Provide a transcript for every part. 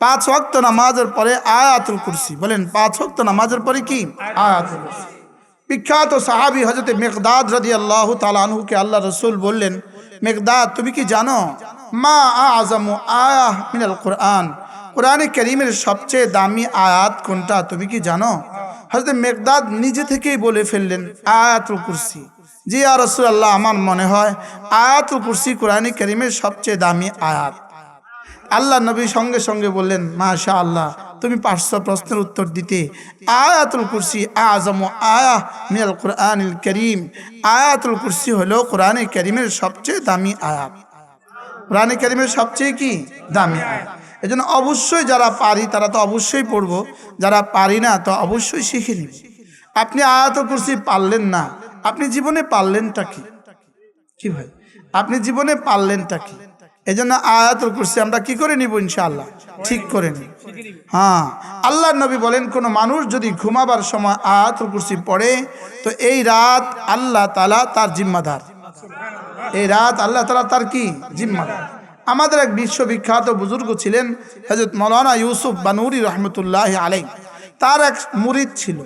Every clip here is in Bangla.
পাঁচ ওয়াক্ত নামাজের পরে আয়াতুল কুরসি। বলেন, পাঁচ ওয়াক্ত নামাজের পরে কি? আয়াতুল কুরসি। বিখ্যাত সাহাবি হজরত মেঘদাদ রাদি আল্লাহ তালানহুকে আল্লাহ রসুল বললেন, মেঘদাদ, তুমি কি জানো? মা আজম আয়াহ মিনাল কোরআন। কোরআনে করিমের সবচেয়ে দামি আয়াত কোনটা, তুমি কি জানো? হজরত মেঘদাদ নিজে থেকেই বলে ফেললেন, আয়াতুল কুরসি। জি আর রসুল আল্লাহ আমার মনে হয় আয়াতুল কুরসি কোরআনে করিমের সবচেয়ে দামি আয়াত। আল্লাহ নবী সঙ্গে সঙ্গে বললেন মাশা আল্লাহ তুমি পাঁচশো প্রশ্নের উত্তর দিতে। আয়াতুল কুরসি, আজম আয়া মিয়াল কোরআনিল করিম। আয়াতুল কুরসি হলো কোরআনে করিমের সবচেয়ে দামি আয়াত। কোরআনে করিমের সবচেয়ে কি? দামি আয়াত। এই জন্য অবশ্যই যারা পারি, তারা তো অবশ্যই পড়ব। যারা পারি না, তো অবশ্যই শিখে নিব। আপনি আয়াতুল কুরসি পারলেন না। আপনি জীবনে পারলেনটা কি? কি ভাই? আপনি জীবনে পারলেনটা কি? এই জন্য আয়াতুল কুরসি আমরা কি করে নিব ইনশাআল্লাহ? ঠিক করে নিব। হ্যাঁ আল্লাহ নবী বলেন, কোনো মানুষ যদি ঘুমাবার সময় আয়াতুল কুরসি পড়ে, তো এই রাত আল্লাহ তালা তার জিম্মাদার। এই রাত আল্লাহ তালা তার কি? জিম্মাদার। আমাদের এক বিশ্ববিখ্যাত বুজুর্গ ছিলেন হজরত মৌলানা ইউসুফ বানুরি রহমতুল্লাহ আলাই তার এক মুরিদ ছিল।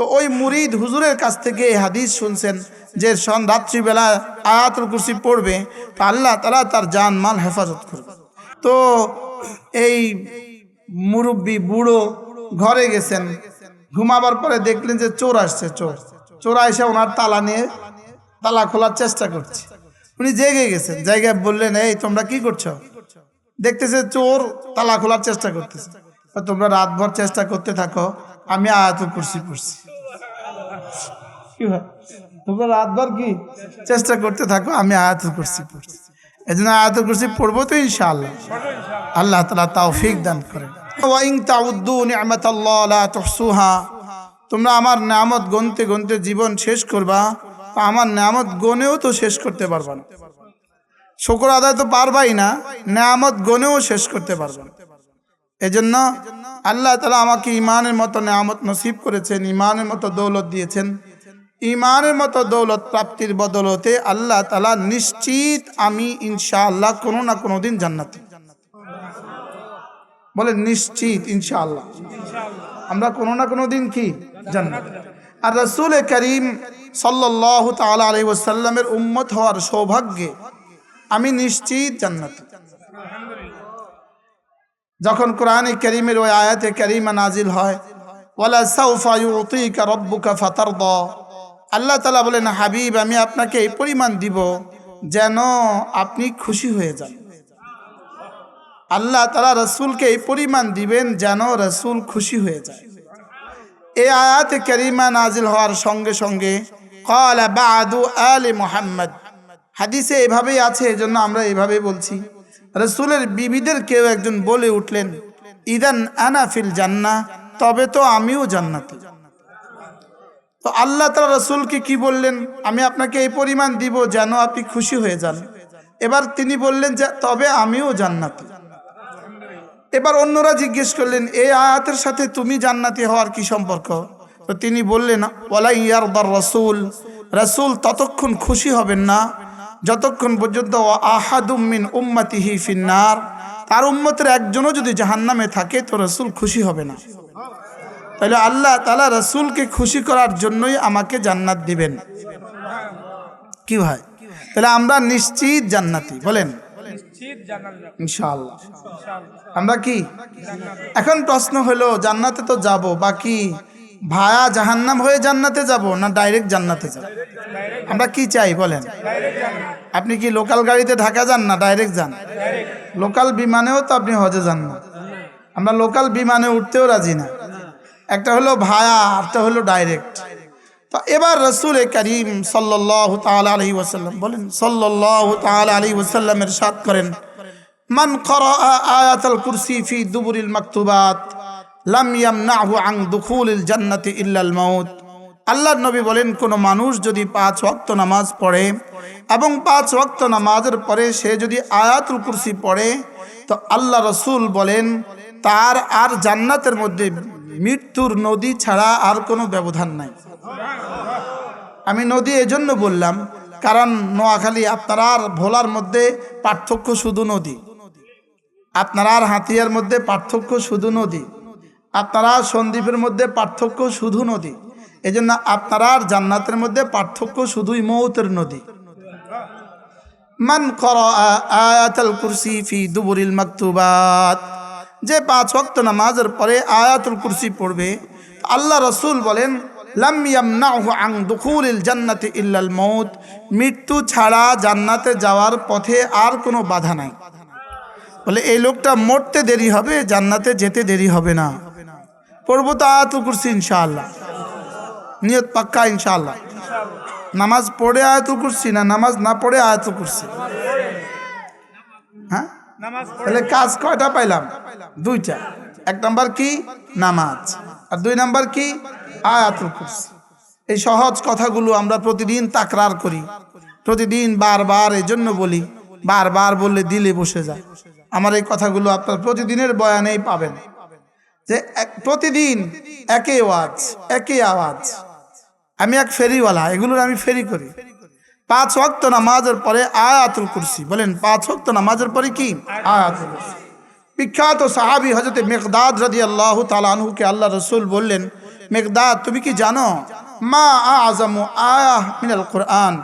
তো ওই মুরিদ হুজুরের কাছ থেকে হাদিস শুনছেন যে সন রাত্রিবেলা আয়াতুল কুরসি পড়বে, তো আল্লাহ তালা তার জান, মাল হেফাজত করবে। তো এই মুরব্বী বুড়ো ঘরে গেছেন, ঘুমাবার পরে দেখলেন যে চোর আসছে, চোর। চোরা এসে ওনার তালা নিয়ে তালা খোলার চেষ্টা করছে। উনি জেগে গেছেন, জায়গায় বললেন, এই, তোমরা কি করছ? দেখতেছে চোর তালা খোলার চেষ্টা করতেছে। তোমরা রাতভর চেষ্টা করতে থাকো আমি আয়াতুল কুরসি পড়ছি? তোমরা রাতভর কি? চেষ্টা করতে থাকো আমি আয়াতুল কুরসি পড়ছি। এই জন্য আয়াতুল কুরসি পড়ব তো ইনশাআল্লাহ। আল্লাহ তালা দান তাউদ্দু নি'মাতাল্লাহ লা তুহসুহা। তোমরা আমার নামত গনতে গনতে জীবন শেষ করবা আমার নামত গনেও তো শেষ করতে পারবা না। শুকর আদায় তো পারবাই না নামত গনেও শেষ করতে পারবা না। এজন্য আল্লাহ তালা আমাকে ইমানের মতো নামত নসিব করেছেন ইমানের মতো দৌলত দিয়েছেন। ইমানের মতো দৌলত প্রাপ্তির বদলতে আল্লাহ তালা নিশ্চিত আমি ইনশাআল্লাহ কোনো না কোনো দিন জান্নাতি। বলে নিশ্চিত ইনশাআল্লাহ। আমরা কোনো না কোনো দিন কি? জান্নাত। আর রসুল করিম সাল্লাহ তালা আলি ওসাল্লামের উম্মত হওয়ার সৌভাগ্যে আমি নিশ্চিত জান্নাতি। যখন কোরআনে করিমের ওই আয়াতে করিমা নাজিল হয় আল্লাহ তালা বলেন, হাবিব, আমি আপনাকে এই পরিমাণ দিব যেন আপনি খুশি হয়ে যান। আল্লাহ তালা রসুলকে এই পরিমাণ দিবেন যেন রসুল খুশি হয়ে যায়। এই আয়াতে করিমা নাজিল হওয়ার সঙ্গে সঙ্গে কলা বাদু আলে মোহাম্মদ। হাদিসে এভাবেই আছে, এজন্য আমরা এভাবে বলছি রসুলের বিবিদের কেউ একজন বলে উঠলেন, ইদান আনাফিল জান্না তবে তো আমিও জান্নাতি। তো আল্লাহ তালা রসুলকে কি বললেন, আমি আপনাকে এই পরিমাণ দিব যেন আপনি খুশি হয়ে যান। এবার তিনি বললেন যে, তবে আমিও জান্নাতি। এবার অন্যরা জিজ্ঞেস করলেন এই আয়াতের সাথে তুমি জান্নাতি হওয়ার কি সম্পর্ক? তো তিনি বললেন ওয়ালা ইয়ারদার রসুল রসুল ততক্ষণ খুশি হবেন না যতক্ষণ পর্যন্ত আহাদুমিন উম্মাতিহি ফিন্নার তার উম্মতের একজনও যদি জাহান্নামে থাকে তো রসুল খুশি হবে না। তাহলে আল্লাহ তালা রসুলকে খুশি করার জন্যই আমাকে জান্নাত দিবেন। কি ভাই? তাহলে আমরা নিশ্চিত জান্নাতি বলেন? ইনশাআল্লাহ। আমরা কি? এখন প্রশ্ন হলো জান্নাতে তো যাব বাকি ভায়া জাহান্নাম হয়ে জান্নাতে যাব না ডাইরেক্ট জান্নাতে যাব? আমরা কি চাই বলেন? আপনি কি লোকাল গাড়িতে ঢাকা যান না ডাইরেক্ট যান? লোকাল বিমানেও তো আপনি হজে যান না। আমরা লোকাল বিমানে উঠতেও রাজি না। একটা হলো ভায়া একটা হলো ডাইরেক্ট। তো এবার রসুল করিম সাল্লাহ তালা আলহি ওসাল্লাম বলেন সাল্লাহ তালা আলহি ওসাল্লামের সাথ করেন, মান করা আয়াতাল কুরসি ফি দুবুরিল মাকতুবাত লাম ইয়ামনাহু আন দুখুলিল জান্নাতি ইল্লাল মাউত। আল্লাহর নবী বলেন, কোনো মানুষ যদি পাঁচ ওয়াক্ত নামাজ পড়ে এবং পাঁচ ওয়াক্ত নামাজের পরে সে যদি আয়াতুল কুরসি পড়ে, তো আল্লাহ রসুল বলেন, তার আর জান্নাতের মধ্যে মৃত্যুর নদী ছাড়া আর কোনো ব্যবধান নাই। আমি নদী এজন্য বললাম, কারণ নোয়াখালী আপনারা আর ভোলার মধ্যে পার্থক্য শুধু নদী। আপনারা আর হাতিয়ার মধ্যে পার্থক্য শুধু নদী। আপনারা সন্দীপের মধ্যে পার্থক্য শুধু নদী। এই জন্য আপনারা আর জান্নাতের মধ্যে পার্থক্য শুধুই মৌতের নদী। মান করা আয়াতুল কুরসি ফি দুবুরিল মাকতুবাত। যে পাঁচ ওয়াক্ত নামাজের পরে আয়াতুল কুরসি পড়বে, আল্লাহ রসুল বলেন আন দুখুলিল জান্নাতি ইল্লাল মৌত মৃত্যু ছাড়া জান্নাতে যাওয়ার পথে আর কোনো বাধা নাই। বলে, এই লোকটা মরতে দেরি হবে, জান্নাতে যেতে দেরি হবে না। পড়ব তো আয়াতুল কুরসি, ইনশাআল্লাহ। নিয়ত পাক্কা, ইনশাআল্লাহ। নামাজ পড়ে আয়াতুল কুরসি না নামাজ না পড়ে আয়াতুল কুরসি? হ্যাঁ? তাহলে কাজ কয়টা পাইলাম? দুইটা। এক নাম্বার কি? নামাজ। আর দুই নাম্বার কি? আয়াতুল কুরসি। এই সহজ কথাগুলো আমরা প্রতিদিন তাকরার করি। প্রতিদিন বারবার এই জন্য বলি, বারবার বললে দিলে বসে যায়। আমার এই কথাগুলো আপনার প্রতিদিনের বয়ানেই পাবেন। যে প্রতিদিন একই আওয়াজ একই আওয়াজ। আমি এক ফেরিওয়ালা এগুলোর আমি ফেরি করি। পাঁচ ওয়াক্ত নামাজের পরে আয়াতুল কুরসি। বলেন, পাঁচ ওয়াক্ত নামাজের পরে কি? আয়াতুল কুরসি। বিখ্যাত সাহাবি হজরতে মেঘদাদ রাদি আল্লাহ তালানহুকে আল্লাহ রসুল বললেন, মেঘদাদ, তুমি কি জানো? মা আজম আয়াহ মিনাল কোরআন।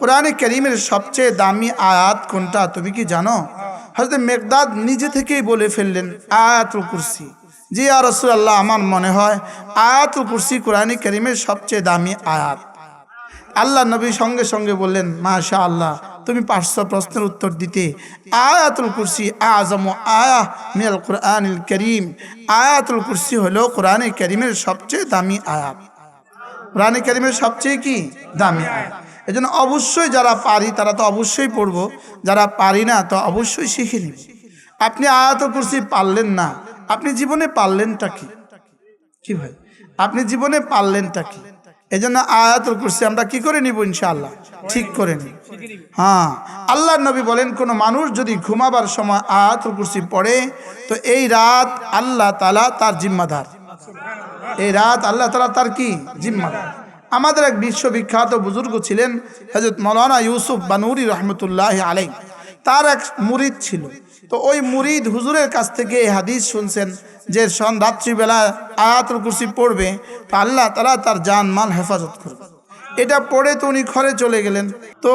কোরআনে করিমের সবচেয়ে দামি আয়াত কোনটা, তুমি কি জানো? হজরত মেঘদাদ নিজে থেকেই বলে ফেললেন, আয়াতুল কুরসি। জি আর রসুল আল্লাহ আমার মনে হয় আয়াতুল কুরসি কোরআনে করিমের সবচেয়ে দামি আয়াত। আল্লাহ নবী সঙ্গে সঙ্গে বললেন মাশা আল্লাহ তুমি পাঁচশো প্রশ্নের উত্তর দিতে। আয়াতুল কুরসি আজম আয়া মিয়াল কোরআনিল করিম। আয়াতুল কুরসি হলো কোরআনে করিমের সবচেয়ে দামি আয়াত। কোরআনে করিমের সবচেয়ে কি? দামি আয়াত। এই জন্য অবশ্যই যারা পারি, তারা তো অবশ্যই পড়ব। যারা পারি না, তো অবশ্যই শিখে নিব। আপনি আয়াতুল কুরসি পারলেন না। আপনি জীবনে পারলেনটা কি? কি ভাই? আপনি জীবনে পারলেনটা কি? এই জন্য আয়াতুল কুরসি আমরা কি করে নিব ইনশাআল্লাহ? ঠিক করে নিব। হ্যাঁ আল্লাহ নবী বলেন, কোনো মানুষ যদি ঘুমাবার সময় আয়াতুল কুরসি পড়ে, তো এই রাত আল্লাহ তালা তার জিম্মাদার। এই রাত আল্লাহ তালা তার কি? জিম্মাদার। আমাদের এক বিশ্ববিখ্যাত বুজুর্গ ছিলেন হজরত মৌলানা ইউসুফ বানুরি রহমতুল্লাহ আলাই তার এক মুরিদ ছিল। তো ওই মুরিদ হুজুরের কাছ থেকে এই হাদিস শুনছেন যে সন রাত্রিবেলা আয়াতুল কুরসি পড়বে, তো আল্লাহ তারা তার জান, মাল হেফাজত করবে। এটা পড়ে তো উনি ঘরে চলে গেলেন। তো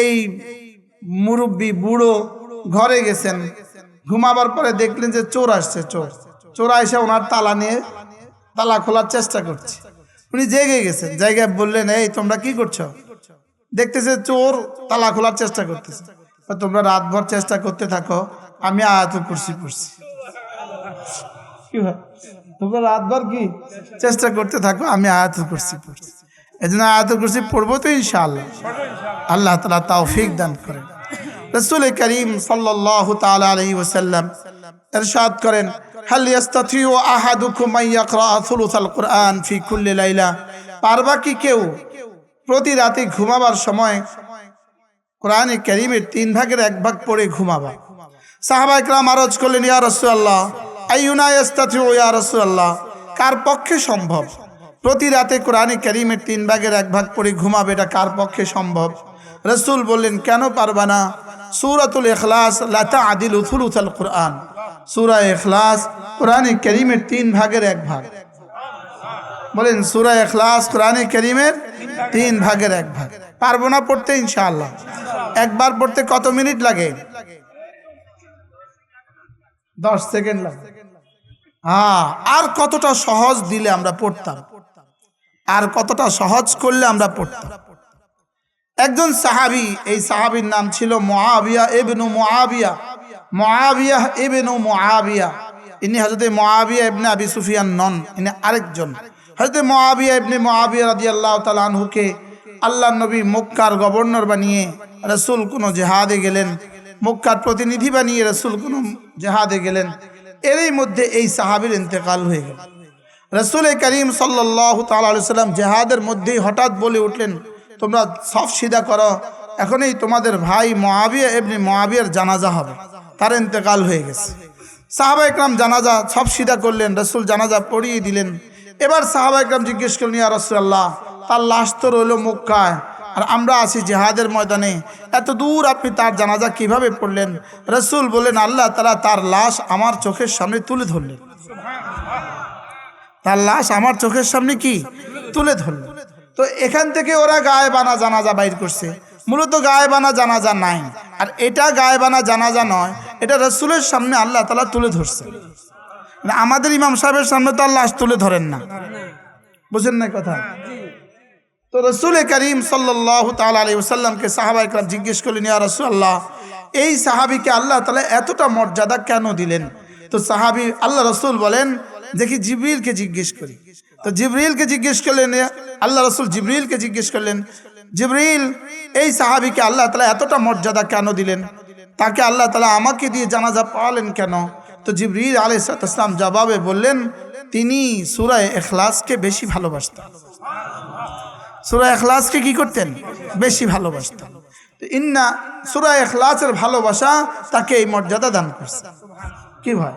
এই মুরব্বী বুড়ো ঘরে গেছেন। ঘুমাবার পরে দেখলেন যে চোর আসছে, চোর। চোর এসে ওনার তালা নিয়ে তালা খোলার চেষ্টা করছে। উনি জেগে গেছেন। জায়গায় বললেন, এই, তোমরা কি করছ? দেখতেছে চোর তালা খোলার চেষ্টা করতেছে। তোমরা রাতভর চেষ্টা করতে থাকো আমি আয়াত কুরসি পড়ছি কি হয়? তোমরা রাতভর কি চেষ্টা করতে থাকো আমি আয়াত কুরসি পড়ছি এই জন্য আয়াত কুরসি পড়বো তো ইনশাআল্লাহ আল্লাহ তালা তৌফিক দান করেন রসুল করিম সাল্লাহ তালা আলহি ওসাল্লাম এরশাদ করেন هل يستطيع أحدكم أن يقرأ ثلث القرآن في كل ليلة পারবা কি কেউ প্রতি রাতে ঘুমাবার সময় কোরআনে করিমের তিন ভাগের এক ভাগ পড়ে ঘুমাবা। সাহাবা ইকরাম আরজ করলেন, ইয়া রাসূলুল্লাহ, আইয়ুনা ইস্তাতিউ ইয়া রসুল্লাহ কার পক্ষে সম্ভব? প্রতি রাতে কোরআনে করিমের তিন ভাগের এক ভাগ পড়ে ঘুমাবে, এটা কার পক্ষে সম্ভব? রসুল বললেন, কেন পারবা না? সূরাতুল এখলাস লাতা আদিল উথুলুথাল কোরআন। সূরা এখলাস কোরআনে করিমের তিন ভাগের এক ভাগ। বলেন, সূরা এখলাস কোরআনে করিমের তিন ভাগের এক ভাগ। পারব না পড়তে, ইনশাআল্লাহ। একবার পড়তে কত মিনিট লাগে? দশ সেকেন্ড লাগে। হ্যাঁ আর কতটা সহজ দিলে আমরা পড়তাম? আর কতটা সহজ করলে আমরা পড়তাম? একজন সাহাবি, এই সাহাবির নাম ছিল মহাবিয়া এবনু মহাবিয়া মহাবিয়া এবনু মহাবিয়া ইনি হজরত মহাবিয়া ইবনে আবি সুফিয়ান নন, ইনি আরেকজন। হজরত মহাবিয়া ইবনে মহাবিয়া রাদি আল্লাহ তালানহুকে আল্লাহ নবী মক্কার গভর্নর বানিয়ে রসুল কোনো জেহাদে গেলেন। মক্কার প্রতিনিধি বানিয়ে রসুল কোনো জেহাদে গেলেন। এরই মধ্যে এই সাহাবির ইন্তেকাল হয়ে গেল। রসুল করিম সাল্লাহ তাল্লাম জেহাদের মধ্যেই হঠাৎ বলে উঠলেন, তোমরা সব সিধা করো, এখনই তোমাদের ভাই মহাবিয়া এমনি মহাবিয়ার জানাজা হবে। তার ইন্তেকাল হয়ে গেছে। সাহাবা একরাম জানাজা সব সিধা করলেন, রসুল জানাজা পড়িয়ে দিলেন। এবার সাহাবা একরাম জিজ্ঞেস করলেন, ইয়া রসুল্লাহ তার লাশ তো রইল মক্কায়। আর আমরা আছি জেহাদের ময়দানে। এত দূর আপনি তার জানাজা কীভাবে পড়লেন? রসুল বললেন, আল্লাহ তালা তার লাশ আমার চোখের সামনে তুলে ধরলেন। তার লাশ আমার চোখের সামনে কি? তুলে ধরলেন। তো এখান থেকে ওরা গায়ে বানা জানাজা বাইর করছে। মূলত গায়ে বানা জানাজা নাই। আর এটা গায়ে বানা জানাজা নয়, এটা রসুলের সামনে আল্লাহ তালা তুলে ধরছে। আমাদের ইমাম সাহেবের সামনে তো লাশ তুলে ধরেন না। বুঝেন না কথা? তো রসুল করিম সাল্লাহ তাল আলী ওসাল্লামকে সাহাবা একরাম জিজ্ঞেস করলেন, ইয়া রসুল আল্লাহ এই সাহাবিকে আল্লাহ তালা এতটা মর্যাদা কেন দিলেন? তো সাহাবি আল্লাহ রসুল বলেন, দেখি জিবরিলকে জিজ্ঞেস করি। তো জিবরিলকে জিজ্ঞেস করলেন, আল্লাহ রসুল জিবরিলকে জিজ্ঞেস করলেন, জিবরিল, এই সাহাবিকে আল্লাহ তালা এতটা মর্যাদা কেন দিলেন? তাকে আল্লাহ তালা আমাকে দিয়ে জানাজা পাওয়ালেন কেন? তো জিবরিল আলাইসালাম জবাবে বললেন, তিনি সুরায় এখলাসকে বেশি ভালোবাসতেন। সুরা এখলাসকে কি করতেন? বেশি ভালোবাসতেন। ইন্না সুরা এখলাসের ভালোবাসা তাকে এই মর্যাদা দান করছে। কি ভয়